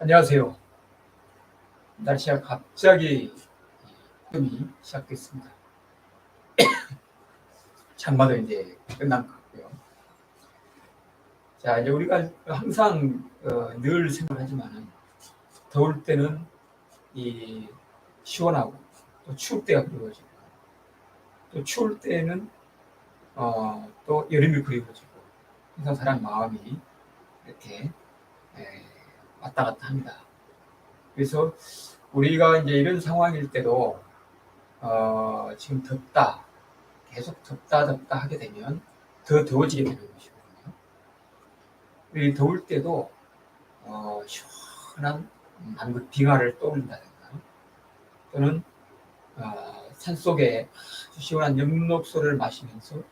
안녕하세요. 날씨가 갑자기 뜸이 시작됐습니다. 장마도 이제 끝난 것 같고요. 자, 이제 우리가 항상 어, 늘 생각하지만은 더울 때는 이 시원하고 또 추울 때가 그리워지고 또 추울 때는 어, 또 여름이 그리워지고 항상 사람 마음이 이렇게 에, 왔다 갔다 합니다. 그래서 우리가 이제 이런 상황일 때도 어, 지금 덥다 계속 덥다 덥다 하게 되면 더 더워지게 되는 것이거든요. 이 더울 때도 어, 시원한 남극 빙하를 떠올린다든가 또는 어, 산 속에 아주 시원한 엽록소를 마시면서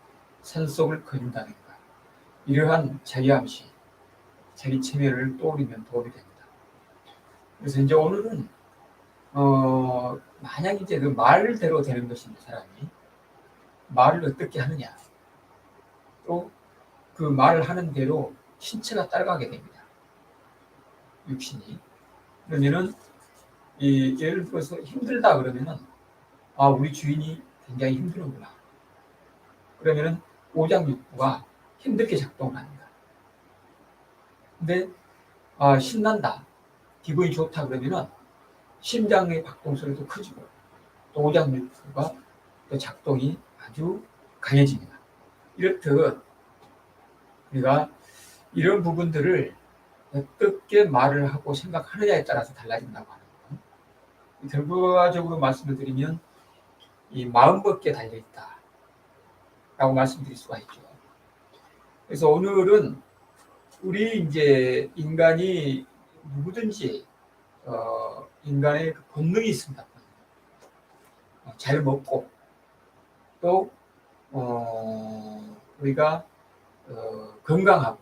산 속을 거린다든가 이러한 자유함시 자기 체면을 떠올리면 도움이 됩니다. 그래서 이제 오늘은 어, 만약 이제 그 말대로 되는 것인데 사람이 말을 어떻게 하느냐 또 그 말을 하는 대로 신체가 따라가게 됩니다. 육신이 그러면은 이 예를 들어서 힘들다 그러면은 아 우리 주인이 굉장히 힘드는구나 그러면은 오장육부가 힘들게 합니다. 근데 아 신난다 기분이 좋다 그러면은 심장의 박동소리도 커지고 또 오장육부가 또 작동이 아주 강해집니다. 이렇듯 우리가 이런 부분들을 어떻게 말을 하고 생각하느냐에 따라서 달라진다고 하는 거. 결과적으로 말씀을 드리면 이 마음밖에 달려 있다. 라고 말씀드릴 수가 있죠. 그래서 오늘은 우리 이제 인간이 누구든지 어, 인간의 그 본능이 있습니다. 어, 잘 먹고 또 어, 우리가 어, 건강하고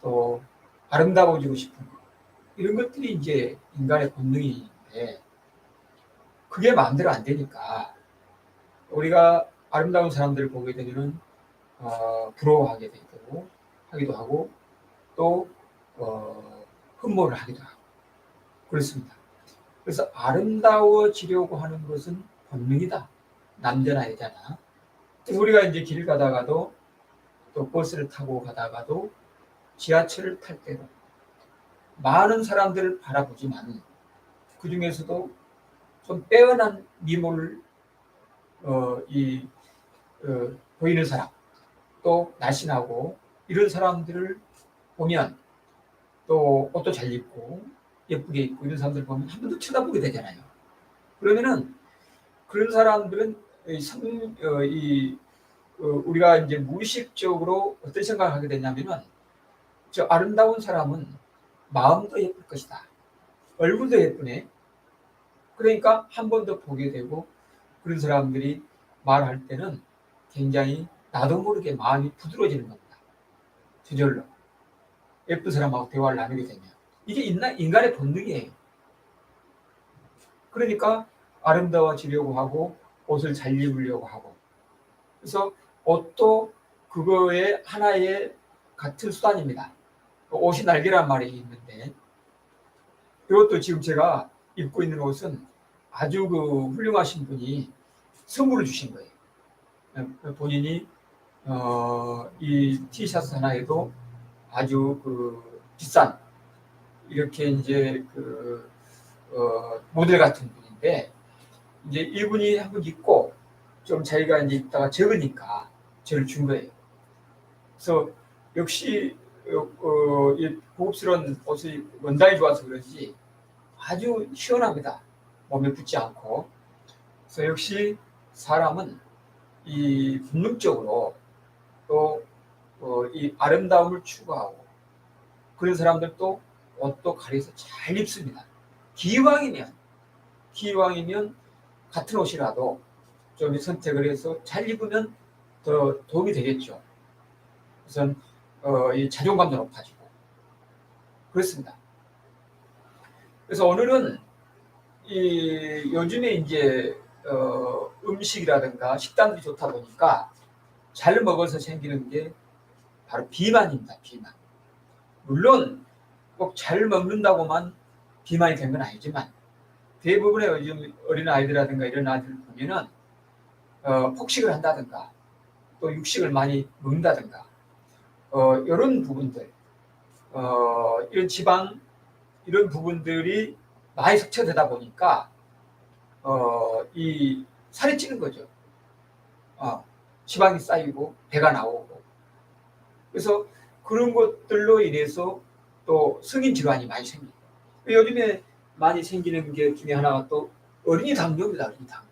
또 아름다워지고 싶은 것 이런 것들이 이제 인간의 본능인데 그게 마음대로 안 되니까 우리가 아름다운 사람들을 보게 되면은 어, 부러워하게 되고 하기도 하고 또 어, 흠모를 하기도 하고 그렇습니다. 그래서 아름다워지려고 하는 것은 본능이다. 남자나 여자나 우리가 이제 길 가다가도 또 버스를 타고 가다가도 지하철을 탈 때도 많은 사람들을 바라보지만 그 중에서도 좀 빼어난 미모를 어, 이 어, 보이는 사람 또 날씬하고 이런 사람들을 보면 또 옷도 잘 입고 예쁘게 입고 이런 사람들 보면 한번더 쳐다보게 되잖아요. 그러면은 그런 사람들은 이, 성, 어, 이 어, 우리가 이제 무의식적으로 어떤 생각을 하게 되냐면은 저 아름다운 사람은 마음도 예쁠 것이다. 얼굴도 예쁘네. 그러니까 한 번 더 보게 되고 그런 사람들이 말할 때는 굉장히 나도 모르게 마음이 부드러워지는 겁니다. 저절로. 예쁜 사람하고 대화를 나누게 되면. 이게 인간의 본능이에요. 그러니까 아름다워지려고 하고 옷을 잘 입으려고 하고. 그래서 옷도 그거의 하나의 같은 수단입니다. 옷이 날개란 말이 있는데 이것도 지금 제가 입고 있는 옷은 아주 그 훌륭하신 분이 선물을 주신 거예요. 본인이 어, 이 티셔츠 하나에도 아주 그 비싼 이렇게 이제 그 어, 모델 같은 분인데 이제 이분이 한번 입고 좀 자기가 이제 입다가 적으니까 저를 준 거예요. 그래서 역시 어, 어, 이 고급스러운 옷이 원단이 좋아서 그런지 아주 시원합니다. 몸에 붙지 않고. 그래서 역시 사람은 이 본능적으로 또이 어, 아름다움을 추구하고 그런 사람들도 옷도 가려서 잘 입습니다. 기왕이면 기왕이면 같은 옷이라도 좀 선택을 해서 잘 입으면 더 도움이 되겠죠. 우선 어, 이 자존감도 높아지고 그렇습니다. 그래서 오늘은 이 요즘에 이제 어, 음식이라든가 식단들이 좋다 보니까 잘 먹어서 생기는 게 바로 비만입니다. 비만. 물론 꼭 잘 먹는다고만 비만이 된 건 아니지만 대부분의 요즘 어린 아이들이라든가 이런 아이들 보면은 어, 폭식을 한다든가 또 육식을 많이 먹는다든가 어, 이런 부분들 어, 이런 지방 이런 부분들이 많이 섭취되다 보니까 어, 이 살이 찌는 거죠. 어, 지방이 쌓이고 배가 나오고 그래서 그런 것들로 인해서 또 성인 질환이 많이 생깁니다. 요즘에 많이 생기는 게 중에 하나가 또 어린이 당뇨입니다. 어린이 당뇨.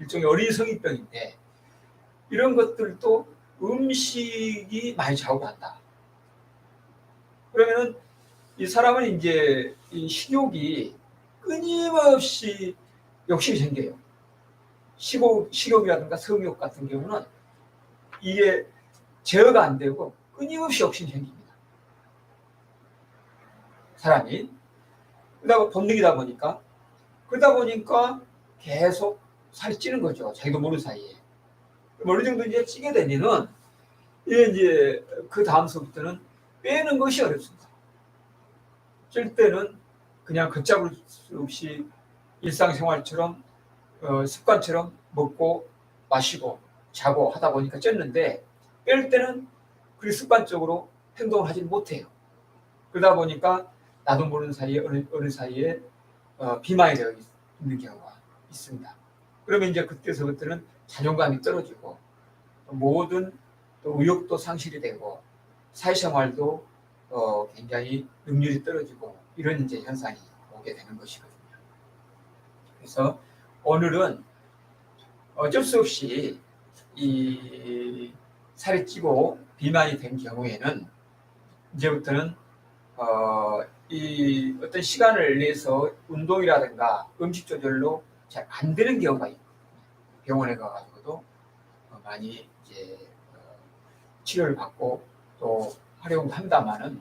일종의 어린이 성인병인데 이런 것들도 음식이 많이 작용한다. 그러면은 이 사람은 이제 이 식욕이 끊임없이 욕심이 생겨요. 식욕, 식욕이라든가 성욕 같은 경우는 이게 제어가 안 되고 끊임없이 욕심이 생깁니다. 사람이. 그러다 본능이다 보니까 그러다 보니까 계속 살이 찌는 거죠. 자기도 모르는 사이에. 어느 정도 이제 찌게 되면은 이제 그 다음서부터는 빼는 것이 어렵습니다. 찔 때는 그냥 걷잡을 수 없이 일상생활처럼 어, 습관처럼 먹고 마시고 자고 하다 보니까 쪘는데 뺄 때는 그 습관적으로 행동을 하지 못해요. 그러다 보니까 나도 모르는 사이에 어느, 어느 사이에 어, 비만이 되어 있는 경우가 있습니다. 그러면 이제 그때서부터는 자존감이 떨어지고 모든 또 의욕도 상실이 되고 사회생활도 어, 굉장히 능률이 떨어지고 이런 이제 현상이 오게 되는 것이거든요. 그래서 오늘은 어쩔 수 없이 이 살이 찌고 비만이 된 경우에는 이제부터는 어, 이 어떤 시간을 내서 운동이라든가 음식 조절로 잘 안 되는 경우가 있고 병원에 가가지고도 어, 많이 이제 어, 치료를 받고 또 활용도 한다마는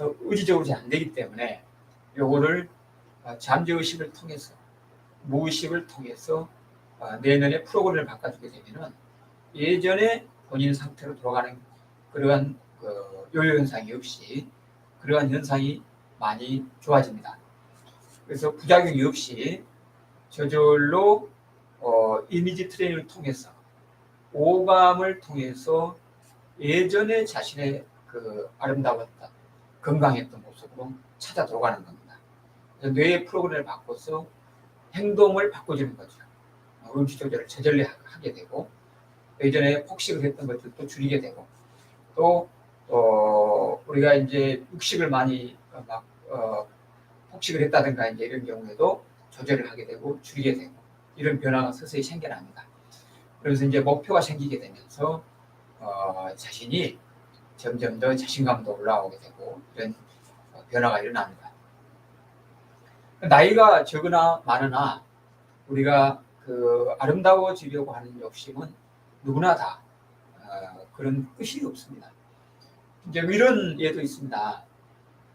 어, 의지적으로 잘 안 되기 때문에 요거를 어, 잠재의식을 통해서 무의식을 통해서 어, 내년에 프로그램을 바꿔주게 되면은 예전에 본인 상태로 돌아가는 그러한 그 요요 현상이 없이 그러한 현상이 많이 좋아집니다. 그래서 부작용이 없이 저절로 어, 이미지 트레이닝을 통해서 오감을 통해서 예전에 자신의 그 아름다웠던 건강했던 모습으로 찾아 들어가는 겁니다. 뇌의 프로그램을 바꿔서 행동을 바꿔주는 거죠. 어, 음식 조절을 제절리 하게 되고 예전에 폭식을 했던 것들도 줄이게 되고 또 어, 우리가 이제 육식을 많이 어, 막 어, 폭식을 했다든가 이제 이런 경우에도 조절을 하게 되고 줄이게 되고 이런 변화가 서서히 생겨납니다. 그래서 이제 목표가 생기게 되면서 어, 자신이 점점 더 자신감도 올라오게 되고 이런 어, 변화가 일어납니다. 나이가 적으나 많으나 우리가 그 아름다워지려고 하는 욕심은 누구나 다 어, 그런 끝이 없습니다. 이제 이런 예도 있습니다.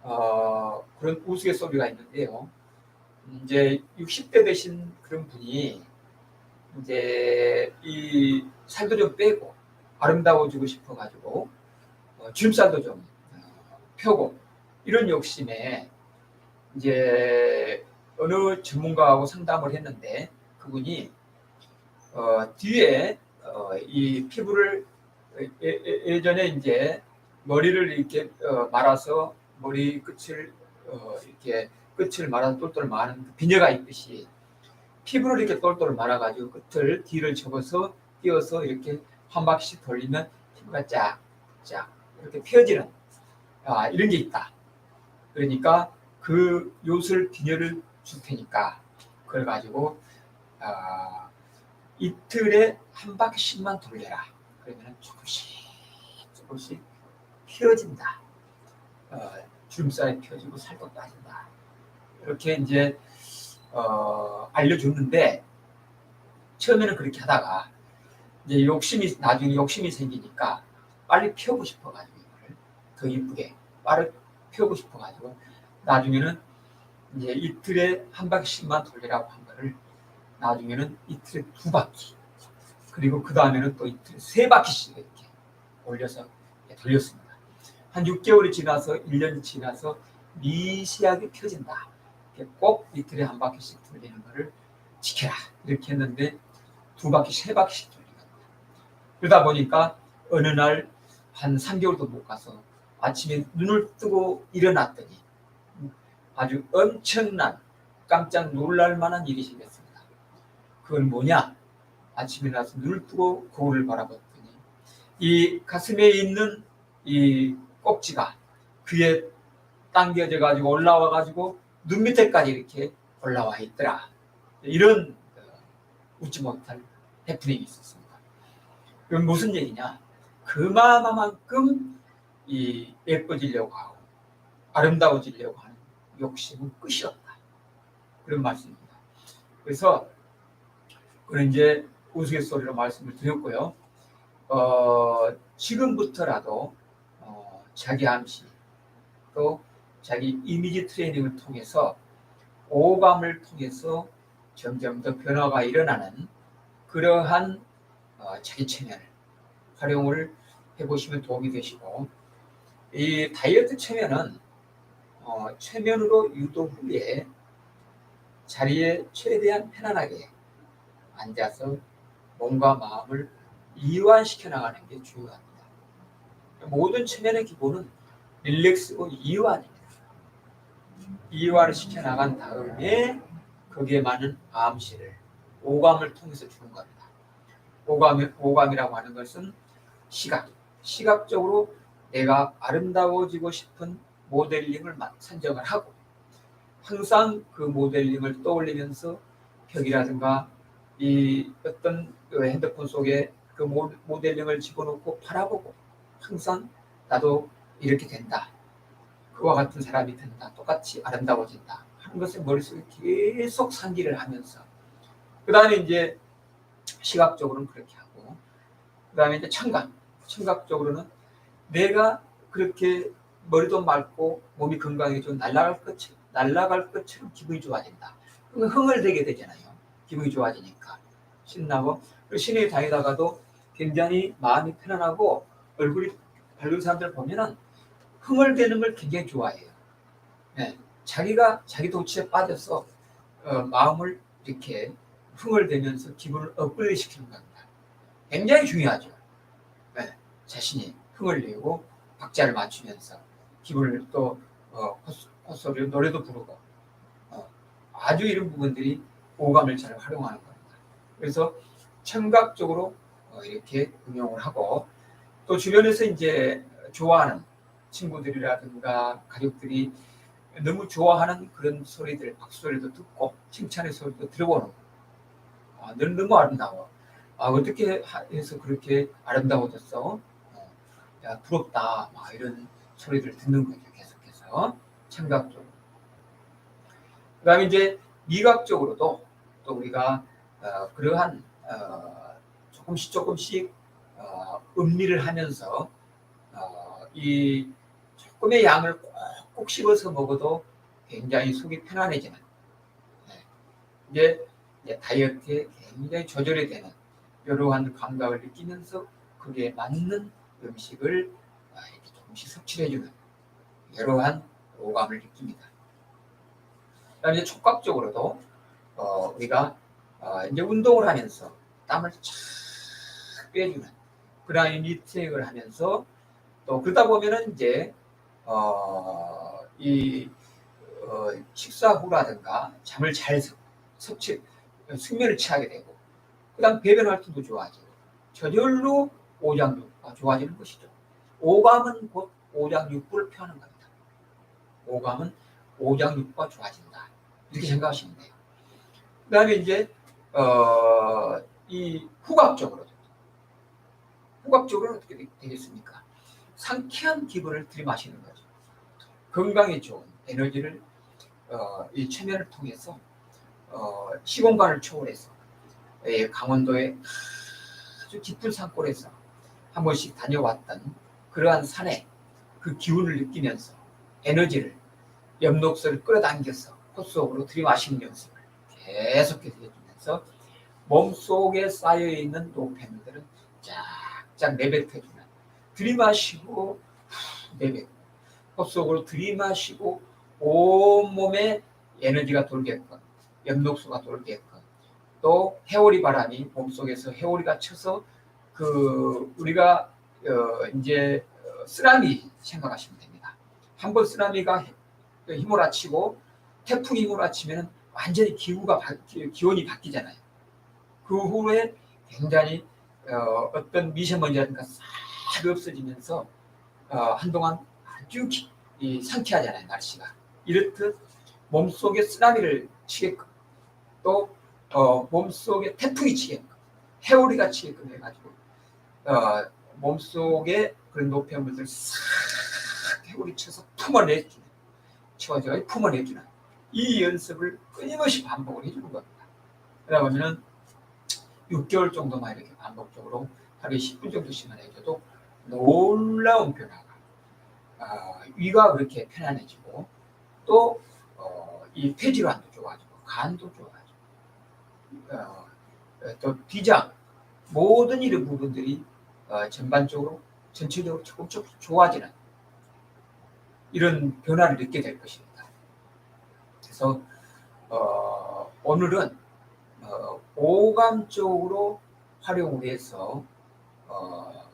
어, 그런 우스갯소리가 있는데요. 이제 60대 되신 그런 분이 이제 이 살도 좀 빼고 아름다워지고 싶어가지고 어, 주름살도 좀 어, 펴고 이런 욕심에 이제 어느 전문가하고 상담을 했는데 그분이 어, 뒤에 어, 이 피부를 예, 예, 예전에 이제 머리를 이렇게 어, 말아서 머리 끝을 어, 이렇게 끝을 말아서 똘똘 마는 그 비녀가 있듯이 피부를 이렇게 똘똘 말아가지고 끝을 뒤를 접어서 띄어서 이렇게 한 바퀴씩 돌리면 피부가 쫙쫙 이렇게 펴지는 아, 이런 게 있다. 그러니까 그 요술 비녀를 줄 테니까 그걸 가지고 아, 이틀에 한 바퀴씩만 돌려라. 그러면 조금씩 조금씩 펴진다. 어, 주름살이 펴지고 살도 빠진다. 이렇게 이제 어, 알려주는데 처음에는 그렇게 하다가 이제 욕심이 나중에 욕심이 생기니까 빨리 펴고 싶어가지고 이거를 더 이쁘게 빠르게 펴고 싶어가지고 나중에는 이제 이틀에 한 바퀴씩만 돌리라고 한 거를 나중에는 이틀에 두 바퀴 그리고 그 다음에는 또 이틀에 세 바퀴씩 이렇게 올려서 돌렸습니다. 한 6개월이 지나서 1년이 지나서 미세하게 펴진다. 꼭 이틀에 한 바퀴씩 돌리는 거를 지켜라. 이렇게 했는데 두 바퀴, 세 바퀴씩 돌리거든요. 그러다 보니까 어느 날 한 3개월도 못 가서 아침에 눈을 뜨고 일어났더니 아주 엄청난 깜짝 놀랄 만한 일이 생겼습니다. 그건 뭐냐? 아침에 나서 눈을 뜨고 거울을 바라봤더니 이 가슴에 있는 이 꼭지가 그에 당겨져 가지고 올라와 가지고 눈 밑에까지 이렇게 올라와 있더라. 이런 어, 웃지 못할 해프닝이 있었습니다. 그건 무슨 얘기냐? 그마만큼 이 예뻐지려고 하고 아름다워지려고 하는 욕심은 끝이 없다. 그런 말씀입니다. 그래서 그런 이제 우스갯소리로 말씀을 드렸고요. 어, 지금부터라도 어, 자기 암시 또 자기 이미지 트레이닝을 통해서 오감을 통해서 점점 더 변화가 일어나는 그러한 어, 자기 체면을 활용을 해보시면 도움이 되시고 이 다이어트 체면은 어, 체면으로 유도 후에 자리에 최대한 편안하게 앉아서 몸과 마음을 이완시켜 나가는 게 중요합니다. 모든 체면의 기본은 릴렉스고 이완입니다. 이완을 시켜 나간 다음에 거기에 맞는 암시를 오감을 통해서 주는 겁니다. 오감, 오감이라고 하는 것은 시각, 시각적으로 내가 아름다워지고 싶은 모델링을 마- 선정을 하고 항상 그 모델링을 떠올리면서 벽이라든가 이 어떤 그 핸드폰 속에 그 모- 모델링을 집어넣고 바라보고 항상 나도 이렇게 된다. 그와 같은 사람이 된다. 똑같이 아름다워진다. 하는 것을 머릿속에 계속 상기를 하면서 그 다음에 이제 시각적으로는 그렇게 하고 그 다음에 이제 청각 청각적으로는 내가 그렇게 머리도 맑고 몸이 건강해져 날아갈 것처럼 날아갈 것처럼 기분이 좋아진다. 그러면 흥을 되게 되잖아요. 기분이 좋아지니까 신나고 시내에 다니다가도 굉장히 마음이 편안하고 얼굴이 밝은 사람들 보면은 흥을 대는 걸 굉장히 좋아해요. 예, 자기가 자기 도취에 빠져서 어, 마음을 이렇게 흥을 대면서 기분을 업그레이드 시키는 겁니다. 굉장히 중요하죠. 예, 자신이 흥을 내고 박자를 맞추면서 기분을 또 어, 콧- 콧소리로 노래도 부르고 어, 아주 이런 부분들이 오감을 잘 활용하는 겁니다. 그래서 청각적으로 어, 이렇게 응용을 하고 또 주변에서 이제 좋아하는 친구들이라든가 가족들이 너무 좋아하는 그런 소리들, 박수 소리도 듣고 칭찬의 소리도 들어보는 거예요. 아, 너는 너무 아름다워. 아, 어떻게 하- 해서 그렇게 아름다워졌어? 어, 야, 부럽다. 막 이런 소리들 듣는 거죠. 계속해서. 청각적으로. 그 다음에 이제 미각적으로도 또 우리가 어, 그러한 어, 조금씩 조금씩 어, 음미를 하면서 어, 이 조금의 양을 꼭 꼭 씹어서 먹어도 굉장히 속이 편안해지는 네. 이제, 이제 다이어트에 굉장히 조절이 되는 이러한 감각을 느끼면서 그에 맞는 음식을 아, 이렇게 조금씩 섭취를 해주는 이러한 오감을 느낍니다. 이제 촉각적으로도 어, 우리가 어, 이제 운동을 하면서 땀을 쫙 빼주는 그다음에 미팅을 하면서 또 그러다 보면은 이제 어, 이 어, 식사 후라든가 잠을 잘 섭- 섭취 숙면을 취하게 되고 그다음 배변 활동도 좋아지고 저절로 오장육부가 좋아지는 것이죠. 오감은 곧 오장육부를 표하는 겁니다. 오감은 오장육부가 좋아진다. 이렇게 생각하시면 돼요. 그 다음에 이제 어, 이 후각적으로 후각적으로는 어떻게 되- 되겠습니까? 상쾌한 기분을 들이마시는 거죠. 건강에 좋은 에너지를 어, 이 체면을 통해서 어, 시공간을 초월해서 예, 강원도의 아주 깊은 산골에서 한 번씩 다녀왔던 그러한 산에 그 기운을 느끼면서 에너지를 엽록소를 끌어당겨서 콧속으로 들이마시는 연습을 계속해서 해주면서 몸속에 쌓여있는 노폐물들은 쫙쫙 내뱉어주는 들이마시고 후 내뱉고 코 속으로 들이마시고 온몸에 에너지가 돌게끔 엽록소가 돌게끔 또 해오리 바람이 몸속에서 해오리가 쳐서 그 우리가 어 이제 어, 쓰나미 생각하시면 됩니다. 한 번 쓰나미가 휘몰아치고 태풍이 휘몰아치면 완전히 기후가 바, 기- 기온이 바뀌잖아요. 그 후에 굉장히 어, 어떤 미세먼지라든가 싹 없어지면서 어, 한동안 아주 기- 이 상쾌하잖아요 날씨가 이렇듯 몸속에 쓰나미를 치게끔 또 어, 몸속에 태풍이 치게끔 해오리가 치게끔 해가지고 어, 몸속에 그런 노폐물들 싹 해오리 쳐서 품어내주는 치워져 품어내주는 이 연습을 끊임없이 반복을 해주는 겁니다. 그러다 보면은 6개월 정도만 이렇게 반복적으로 하루에 10분 정도씩만 해줘도 놀라운 변화가 아, 위가 그렇게 편안해지고 또 어, 이 폐질환도 좋아지고 간도 좋아지고 어, 또 비장 모든 이런 부분들이 어, 전반적으로 전체적으로 조금씩 좋아지는 이런 변화를 느끼게 될 것입니다. 그래서 어, 오늘은 어, 오감적으로 활용을 해서 어,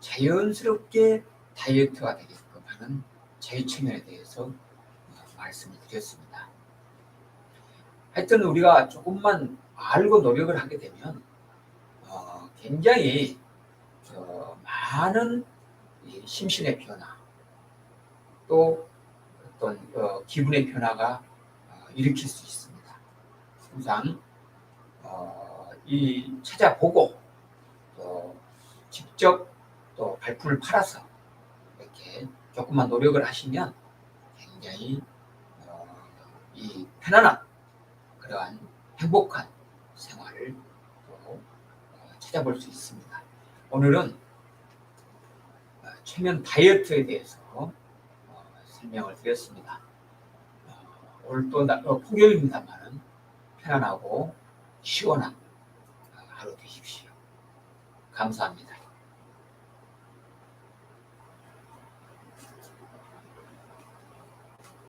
자연스럽게 다이어트가 되게끔 하는 제이체면에 대해서 어, 말씀을 드렸습니다. 하여튼 우리가 조금만 알고 노력을 하게 되면 어, 굉장히 어, 많은 이 심신의 변화 또 어떤 어, 기분의 변화가 어, 일으킬 수 있습니다. 항상 어, 이 찾아보고 또 직접 또 발품을 팔아서 이렇게 조금만 노력을 하시면 굉장히 어, 이 편안한 그러한 행복한 생활을 또 어, 찾아볼 수 있습니다. 오늘은 어, 최면 다이어트에 대해서 어, 설명을 드렸습니다. 어, 오늘 또 나- 어, 폭염입니다만은 편안하고 시원한 어, 하루 되십시오. 감사합니다.